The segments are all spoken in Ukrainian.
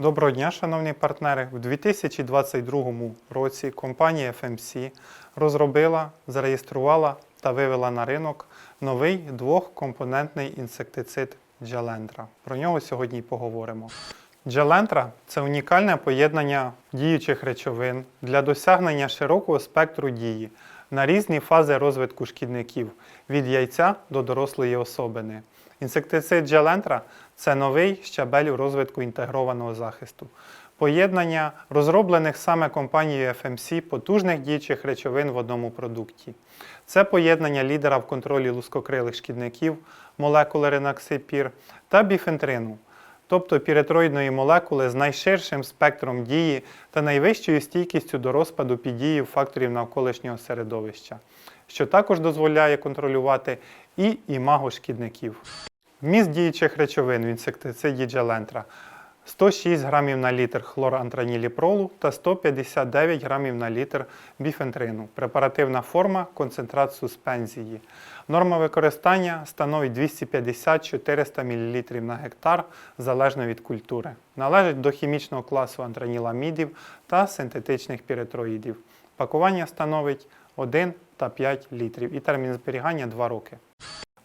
Доброго дня, шановні партнери. У 2022 році компанія FMC розробила, зареєструвала та вивела на ринок новий двохкомпонентний інсектицид Джалентра. Про нього сьогодні й поговоримо. Джалентра це унікальне поєднання діючих речовин для досягнення широкого спектру дії на різні фази розвитку шкідників від яйця до дорослої особини. Інсектицид Джалентра це новий щабель у розвитку інтегрованого захисту. Поєднання розроблених саме компанією FMC потужних діючих речовин в одному продукті. Це поєднання лідера в контролі лускокрилих шкідників, молекули ренаксипір та біфентрину, тобто піретроїдної молекули з найширшим спектром дії та найвищою стійкістю до розпаду під дією факторів навколишнього середовища, що також дозволяє контролювати і імаго шкідників. Вміст діючих речовин в інсектициді Джалентра 106 грамів на літр хлорантраніліпролу та 159 грамів на літр біфентрину. Препаративна форма концентрат суспензії. Норма використання становить 250-400 мл на гектар залежно від культури. Належить до хімічного класу антраніламідів та синтетичних піретроїдів. Пакування становить 1 та 5 літрів і термін зберігання 2 роки.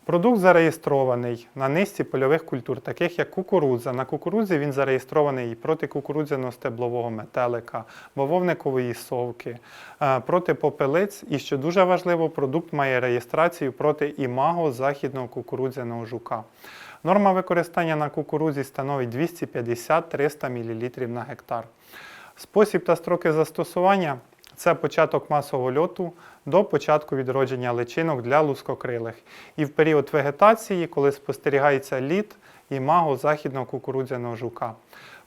Продукт зареєстрований на низці польових культур, таких як кукурудза. На кукурудзі він зареєстрований і проти кукурудзяного стеблового метелика, бавовникової совки, е, проти попелиць. І що дуже важливо, продукт має реєстрацію проти імаго західного кукурудзяного жука. Норма використання на кукурудзі становить 250-300 мл на гектар. Спосіб та строки застосування це початок масового льоту до початку відродження личинок для лускокрилих. І в період вегетації, коли спостерігається лід і маго західного кукурудзяного жука.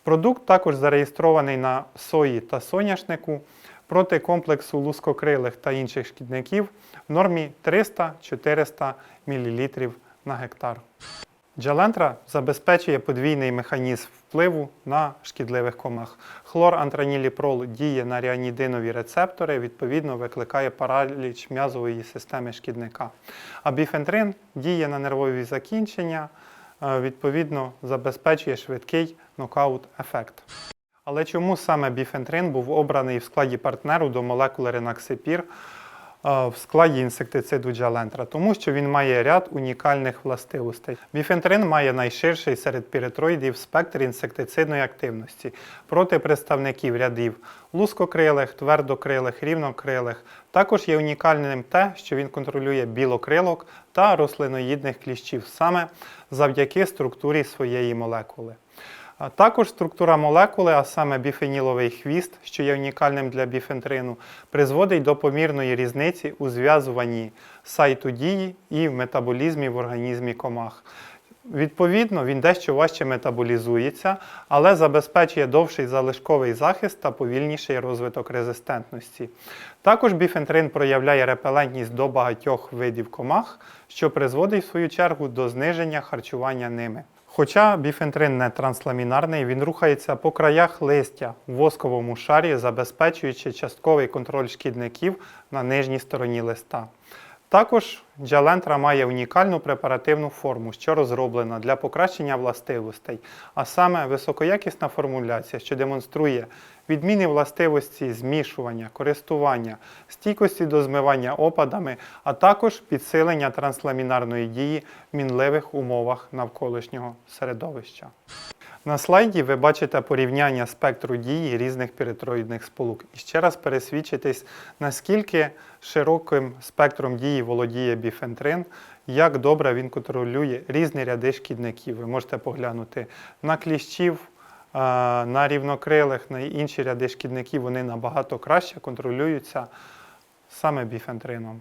Продукт також зареєстрований на сої та соняшнику проти комплексу лускокрилих та інших шкідників в нормі 300-400 мл на гектар. Джалентра забезпечує подвійний механізм впливу на шкідливих комах. Хлорантраніліпрол діє на ріанідинові рецептори, відповідно викликає параліч м'язової системи шкідника. А біфентрин діє на нервові закінчення, е, відповідно забезпечує швидкий нокаут-ефект. Але чому саме біфентрин був обраний в складі партнеру до молекули ренаксипір в складі інсектициду Джалентра, тому що він має ряд унікальних властивостей. Біфентрин має найширший серед піретроїдів спектр інсектицидної активності проти представників рядів лускокрилих, твердокрилих, рівнокрилих. Також є унікальним те, що він контролює білокрилок та рослиноїдних кліщів саме завдяки структурі своєї молекули. Також структура молекули, а саме біфеніловий хвіст, що є унікальним для біфентрину, призводить до помірної різниці у зв'язуванні сайту дії і в метаболізмі в організмі комах. Відповідно, він дещо важче метаболізується, але забезпечує довший залишковий захист та повільніший розвиток резистентності. Також біфентрин проявляє репелентність до багатьох видів комах, що призводить в свою чергу до зниження харчування ними. Хоча біфентрин не трансламінарний, він рухається по краях листя в восковому шарі, забезпечуючи частковий контроль шкідників на нижній стороні листа. Також джалентра має унікальну препаративну форму, що розроблена для покращення властивостей, а саме високоякісна формуляція, що демонструє відмінні властивості змішування, користування, стійкості до змивання опадами, а також підсилення трансламінарної дії в мінливих умовах навколишнього середовища. На слайді ви бачите порівняння спектру дії різних піретроїдних сполук. І ще раз пересвідчитесь, наскільки широким спектром дії володіє біфентрин, як добре він контролює різні ряди шкідників. Ви можете поглянути на кліщів, е, на рівнокрилих, на інші ряди шкідників, вони набагато краще контролюються саме біфентрином.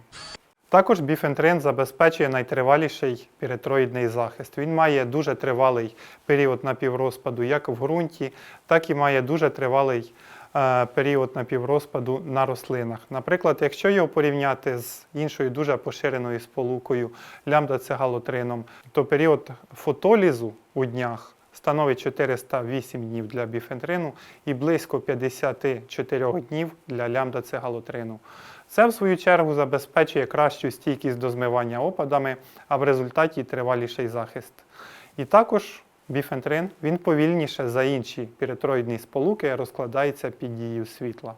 Також біфентрин забезпечує найтриваліший піретроїдний захист. Він має дуже тривалий період напіврозпаду як в ґрунті, так і має дуже тривалий е, період напіврозпаду на рослинах. Наприклад, якщо його порівняти з іншою дуже поширеною сполукою лямбда-цегалотрином, то період фотолізу у днях становить 408 днів для біфентрину і близько 54 днів для лямбда-цегалотрину. Це, в свою чергу, забезпечує кращу стійкість до змивання опадами, а в результаті триваліший захист. І також біфентрин, він повільніше за інші піретроїдні сполуки розкладається під дією світла.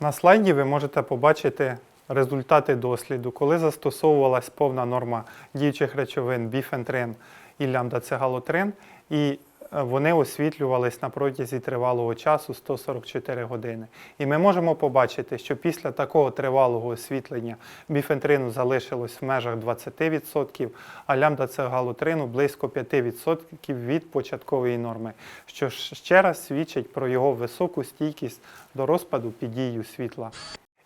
На слайді ви можете побачити результати досліду, коли застосовувалась повна норма діючих речовин біфентрин і лямдацегалотрин, і е, вони освітлювались на протязі тривалого часу 144 години. І ми можемо побачити, що після такого тривалого освітлення біфентрину залишилось в межах 20%, а лямдацегалотрину близько 5% від початкової норми, що ще раз свідчить про його високу стійкість до розпаду під дією світла.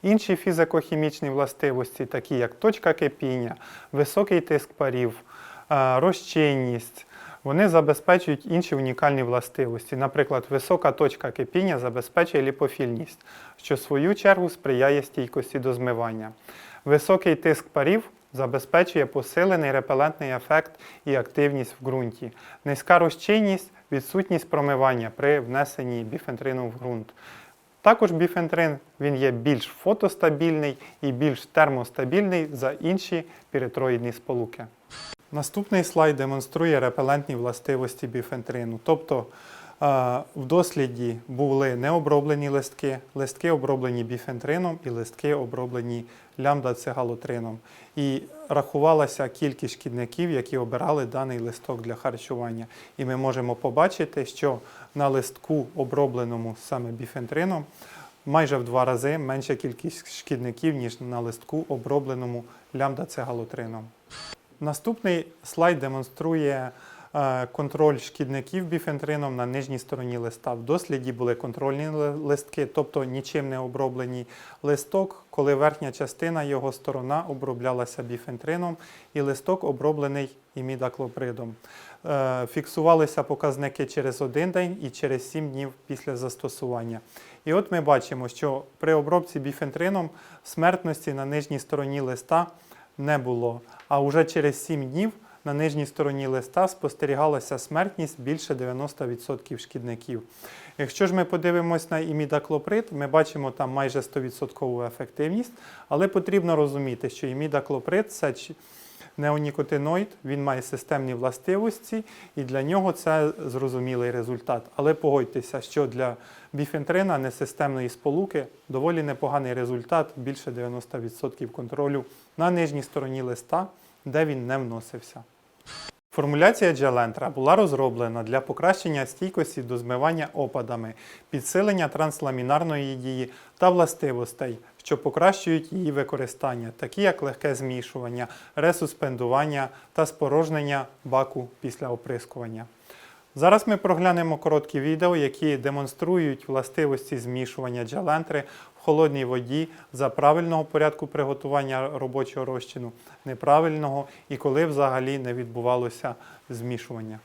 Інші фізико-хімічні властивості, такі як точка кипіння, високий тиск парів, розчинність, вони забезпечують інші унікальні властивості. Наприклад, висока точка кипіння забезпечує ліпофільність, що в свою чергу сприяє стійкості до змивання. Високий тиск парів забезпечує посилений репелентний ефект і активність в ґрунті. Низька розчинність відсутність промивання при внесенні біфентрину в ґрунт. Також біфентрин він є більш фотостабільний і більш термостабільний за інші піретроїдні сполуки. Наступний слайд демонструє репелентні властивості біфентрину. Тобто е, в досліді були необроблені листки, листки оброблені біфентрином і листки оброблені лямдацегалотрином. І рахувалася кількість шкідників, які обирали даний листок для харчування. І ми можемо побачити, що на листку, обробленому саме біфентрином, майже в два рази менша кількість шкідників, ніж на листку, обробленому лямдацегалотрином. Наступний слайд демонструє е, контроль шкідників біфентрином на нижній стороні листа. В досліді були контрольні листки, тобто нічим не оброблені листок, коли верхня частина його сторона оброблялася біфентрином, і листок оброблений імідаклопридом. Е, Фіксувалися показники через один день і через 7 днів після застосування. І от ми бачимо, що при обробці біфентрином смертності на нижній стороні листа не було. А вже через 7 днів на нижній стороні листа спостерігалася смертність більше 90% шкідників. Якщо ж ми подивимось на імідаклоприд, ми бачимо там майже 100% ефективність, але потрібно розуміти, що імідаклоприд це неонікотиноїд, він має системні властивості, і для нього це зрозумілий результат. Але погодьтеся, що для біфентрина несистемної сполуки доволі непоганий результат, більше 90% контролю на нижній стороні листа, де він не вносився. Формуляція Джелентра була розроблена для покращення стійкості до змивання опадами, підсилення трансламінарної дії та властивостей, що покращують її використання, такі як легке змішування, ресуспендування та спорожнення баку після оприскування. Зараз ми проглянемо короткі відео, які демонструють властивості змішування джалентри в холодній воді за правильного порядку приготування робочого розчину, неправильного і коли взагалі не відбувалося змішування.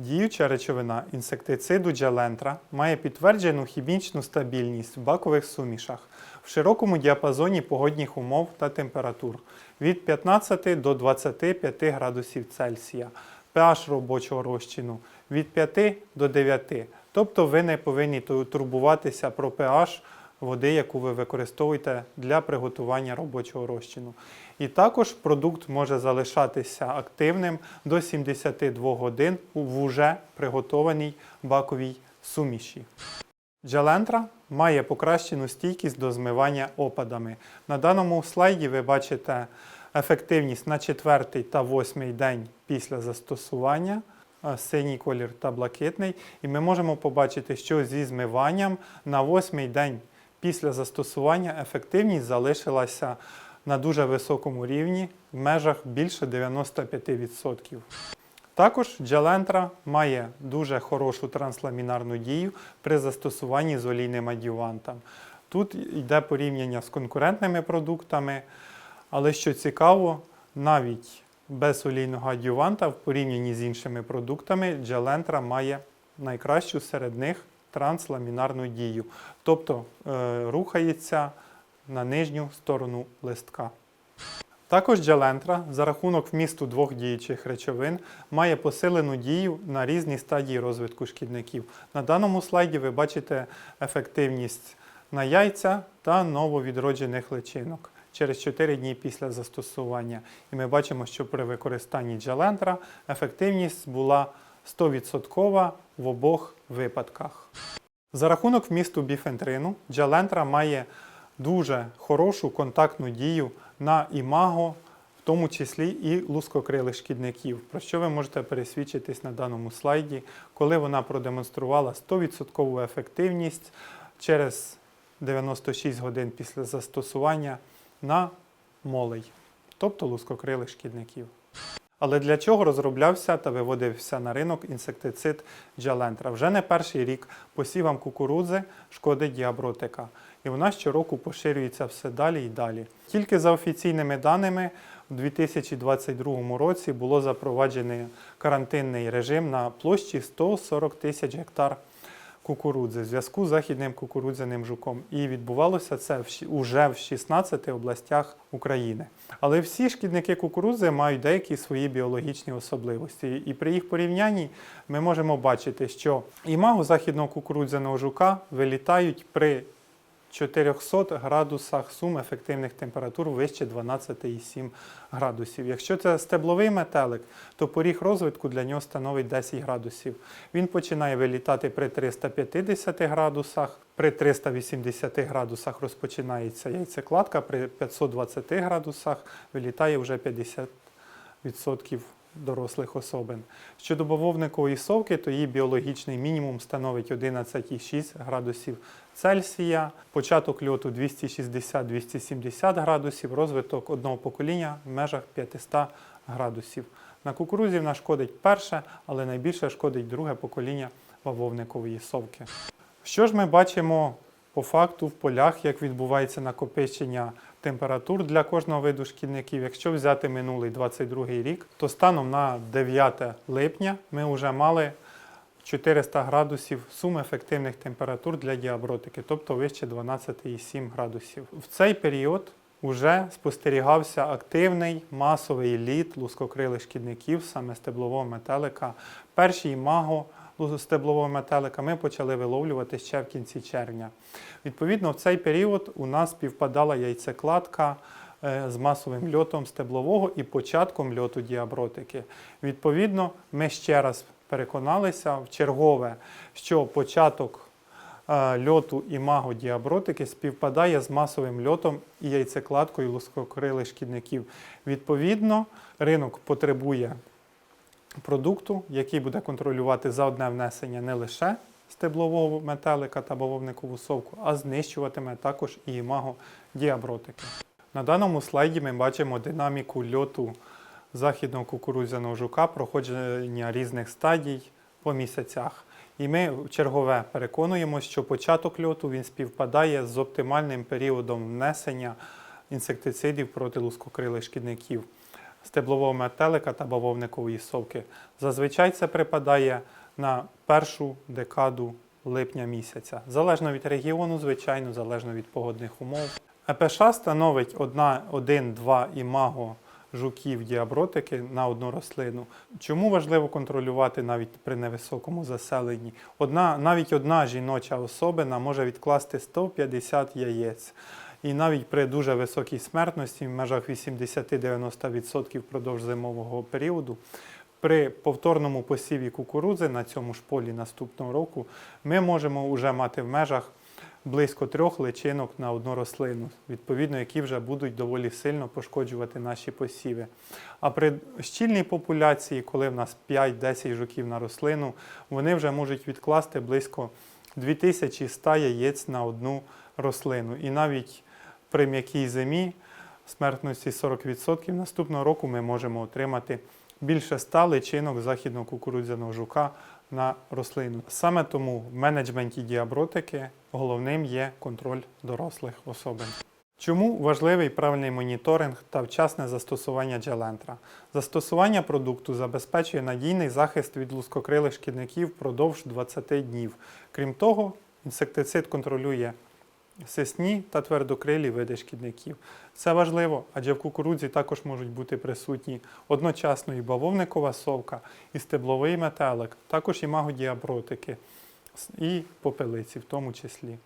Діюча речовина інсектициду джалентра має підтверджену хімічну стабільність в бакових сумішах в широкому діапазоні погодних умов та температур від 15 до 25 градусів Цельсія, pH робочого розчину від 5 до 9. Тобто ви не повинні турбуватися про pH води, яку ви використовуєте для приготування робочого розчину. І також продукт може залишатися активним до 72 годин в уже приготованій баковій суміші. Джалентра має покращену стійкість до змивання опадами. На даному слайді ви бачите ефективність на четвертий та восьмий день після застосування, е, синій колір та блакитний. І ми можемо побачити, що зі змиванням на восьмий день після застосування ефективність залишилася на дуже високому рівні в межах більше 95%. Також джалентра має дуже хорошу трансламінарну дію при застосуванні з олійним адювантом. Тут йде порівняння з конкурентними продуктами, але що цікаво, навіть без олійного адюванта в порівнянні з іншими продуктами джалентра має найкращу серед них трансламінарну дію, тобто е, рухається на нижню сторону листка. Також джалентра за рахунок вмісту двох діючих речовин має посилену дію на різні стадії розвитку шкідників. На даному слайді ви бачите ефективність на яйця та нововідроджених личинок через 4 дні після застосування. І ми бачимо, що при використанні джалентра ефективність була 100% в обох випадках. За рахунок вмісту біфентрину, джалентра має дуже хорошу контактну дію на імаго, в тому числі і лускокрилих шкідників, про що ви можете пересвідчитись на даному слайді, коли вона продемонструвала 100% ефективність через 96 годин після застосування на молей, тобто лускокрилих шкідників. Але для чого розроблявся та виводився на ринок інсектицид Джалентра? Вже не перший рік посівам кукурудзи шкодить діабротика, і вона щороку поширюється все далі і далі. Тільки за офіційними даними, у 2022 році було запроваджений карантинний режим на площі 140 тисяч гектар кукурудзи в зв'язку з західним кукурудзяним жуком. І відбувалося це в щ- уже в 16 областях України. Але всі шкідники кукурудзи мають деякі свої біологічні особливості. І при їх порівнянні ми можемо бачити, що імагу західного кукурудзяного жука вилітають при 400 градусах сум ефективних температур вище 12,7 градусів. Якщо це стебловий метелик, то поріг розвитку для нього становить 10 градусів. Він починає вилітати при 350 градусах, при 380 градусах розпочинається яйцекладка, при 520 градусах вилітає вже 50% дорослих особин. Щодо бавовникової совки, то її біологічний мінімум становить 11,6 градусів Цельсія, початок льоту 260-270 градусів, розвиток одного покоління в межах 500 градусів. На кукурузі вона шкодить перше, але найбільше шкодить друге покоління бавовникової совки. Що ж ми бачимо по факту в полях, як відбувається накопичення температур для кожного виду шкідників? Якщо взяти минулий 22 рік, то станом на 9 липня ми вже мали 400 градусів сум ефективних температур для діабротики, тобто вище 12,7 градусів. В цей період вже спостерігався активний масовий літ лускокрилих шкідників, саме стеблового метелика. Перший маго стеблового метелика ми почали виловлювати ще в кінці червня. Відповідно, в цей період у нас співпадала яйцекладка е, з масовим льотом стеблового і початком льоту діабротики. Відповідно, ми ще раз переконалися в чергове, що початок е, льоту імаго діабротики співпадає з масовим льотом і яйцекладкою лускокрилих шкідників. Відповідно, ринок потребує продукту, який буде контролювати за одне внесення не лише стеблового метелика та бавовникову совку, а знищуватиме також і імаго діабротики. На даному слайді ми бачимо динаміку льоту західного кукурудзяного жука, проходження різних стадій по місяцях. І ми чергове переконуємося, що початок льоту він співпадає з оптимальним періодом внесення інсектицидів проти лускокрилих шкідників, стеблового метелика та бавовникової совки. Зазвичай це припадає на першу декаду липня місяця. Залежно від регіону, звичайно, залежно від погодних умов. ЕПШ становить 1-2 імаго жуків діабротики на одну рослину. Чому важливо контролювати навіть при невисокому заселенні? Одна, навіть одна жіноча особина може відкласти 150 яєць. І навіть при дуже високій смертності, в межах 80-90% впродовж зимового періоду, при повторному посіві кукурудзи на цьому ж полі наступного року ми можемо вже мати в межах близько трьох личинок на одну рослину, відповідно, які вже будуть доволі сильно пошкоджувати наші посіви. А при щільній популяції, коли в нас 5-10 жуків на рослину, вони вже можуть відкласти близько 2100 яєць на одну рослину. І навіть при м'якій зимі смертності 40%, наступного року ми можемо отримати більше 100 личинок західного кукурудзяного жука на рослину. Саме тому в менеджменті діабротики головним є контроль дорослих особин. Чому важливий правильний моніторинг та вчасне застосування джелентра? Застосування продукту забезпечує надійний захист від лускокрилих шкідників впродовж 20 днів. Крім того, інсектицид контролює сисні та твердокрилі види шкідників. Це важливо, адже в кукурудзі також можуть бути присутні одночасно і бавовникова совка, і стебловий метелик, також і магодіабротики і попелиці в тому числі.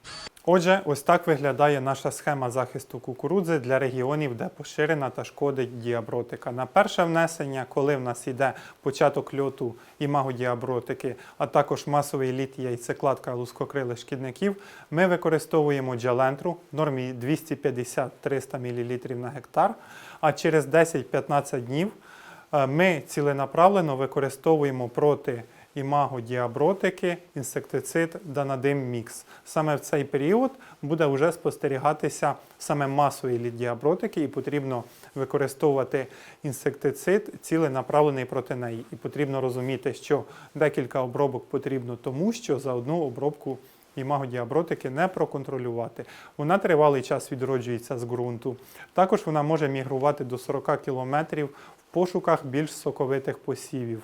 Отже, ось так виглядає наша схема захисту кукурудзи для регіонів, де поширена та шкодить діабротика. На перше внесення, коли в нас йде початок льоту і магодіабротики, а також масовий літ яйцекладка лускокрилих шкідників, ми використовуємо джалентру в нормі 250-300 мл на гектар, а через 10-15 днів е, ми ціленаправлено використовуємо проти імаго діабротики, інсектицид Данадим Мікс. Саме в цей період буде вже спостерігатися саме масовий лід діабротики, і потрібно використовувати інсектицид, ціленаправлений проти неї. І потрібно розуміти, що декілька обробок потрібно тому, що за одну обробку імагодіабротики не проконтролювати. Вона тривалий час відроджується з ґрунту. Також вона може мігрувати до 40 км в пошуках більш соковитих посівів.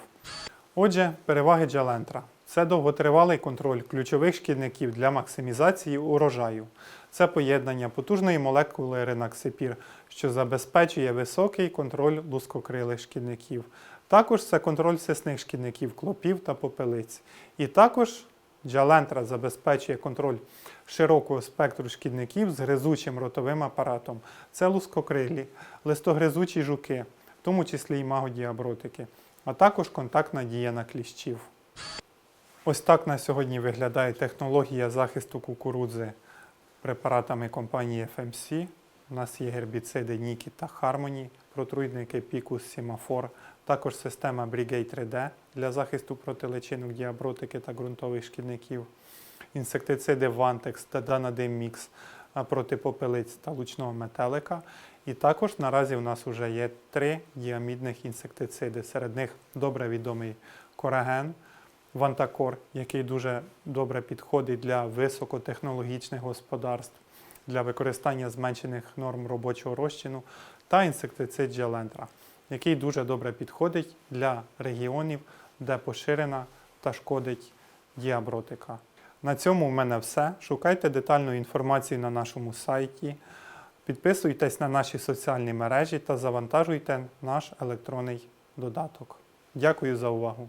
Отже, переваги джалентра. Це довготривалий контроль ключових шкідників для максимізації урожаю. Це поєднання потужної молекули ренаксипір, що забезпечує високий контроль лускокрилих шкідників. Також це контроль сисних шкідників, клопів та попелиць. І також джалентра забезпечує контроль широкого спектру шкідників з гризучим ротовим апаратом. Це лускокрилі, листогризучі жуки, в тому числі і магодіабротики а також контактна дія на кліщів. Ось так на сьогодні виглядає технологія захисту кукурудзи препаратами компанії FMC. У нас є гербіциди Нікі та Harmony, протруйники Picus Semaphore, також система Brigade 3D для захисту проти личинок діабротики та ґрунтових шкідників, інсектициди Vantex та Danadem проти попелиць та лучного метелика. І також наразі у нас вже є три діамідних інсектициди. Серед них добре відомий кораген, вантакор, який дуже добре підходить для високотехнологічних господарств, для використання зменшених норм робочого розчину, та інсектицид Джелентра, який дуже добре підходить для регіонів, де поширена та шкодить діабротика. На цьому в мене все. Шукайте детальну інформацію на нашому сайті. Підписуйтесь на наші соціальні мережі та завантажуйте наш електронний додаток. Дякую за увагу!